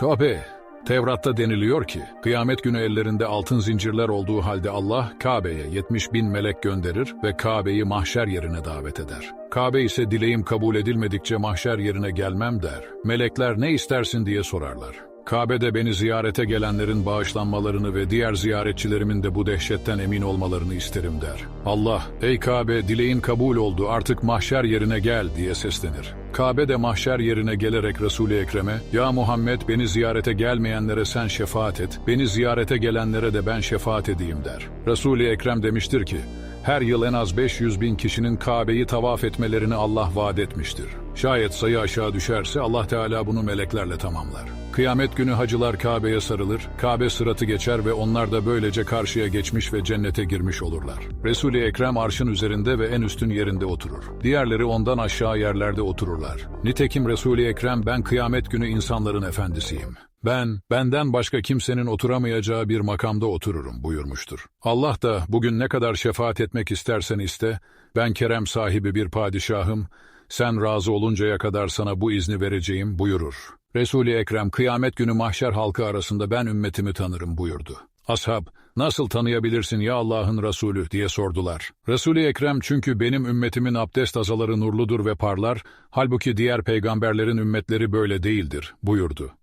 Kabe, Tevrat'ta deniliyor ki, kıyamet günü ellerinde altın zincirler olduğu halde Allah, Kabe'ye 70 bin melek gönderir ve Kabe'yi mahşer yerine davet eder. Kabe ise dileğim kabul edilmedikçe mahşer yerine gelmem der. Melekler ne istersin diye sorarlar. Kabe'de beni ziyarete gelenlerin bağışlanmalarını ve diğer ziyaretçilerimin de bu dehşetten emin olmalarını isterim der. Allah, ey Kabe dileğin kabul oldu artık mahşer yerine gel diye seslenir. Kabe de mahşer yerine gelerek Resul-i Ekrem'e, Ya Muhammed beni ziyarete gelmeyenlere sen şefaat et, beni ziyarete gelenlere de ben şefaat edeyim der. Resul-i Ekrem demiştir ki, her yıl en az 500 bin kişinin Kabe'yi tavaf etmelerini Allah vaat etmiştir. Şayet sayı aşağı düşerse Allah Teala bunu meleklerle tamamlar. Kıyamet günü hacılar Kabe'ye sarılır, Kabe sıratı geçer ve onlar da böylece karşıya geçmiş ve cennete girmiş olurlar. Resul-i Ekrem arşın üzerinde ve en üstün yerinde oturur. Diğerleri ondan aşağı yerlerde otururlar. Nitekim Resul-i Ekrem ben kıyamet günü insanların efendisiyim. Ben, benden başka kimsenin oturamayacağı bir makamda otururum buyurmuştur. Allah da bugün ne kadar şefaat etmek istersen iste, ben kerem sahibi bir padişahım, sen razı oluncaya kadar sana bu izni vereceğim buyurur. Resul-i Ekrem kıyamet günü mahşer halkı arasında ben ümmetimi tanırım buyurdu. Ashab, nasıl tanıyabilirsin ya Allah'ın Resulü diye sordular. Resul-i Ekrem çünkü benim ümmetimin abdest azaları nurludur ve parlar, halbuki diğer peygamberlerin ümmetleri böyle değildir buyurdu.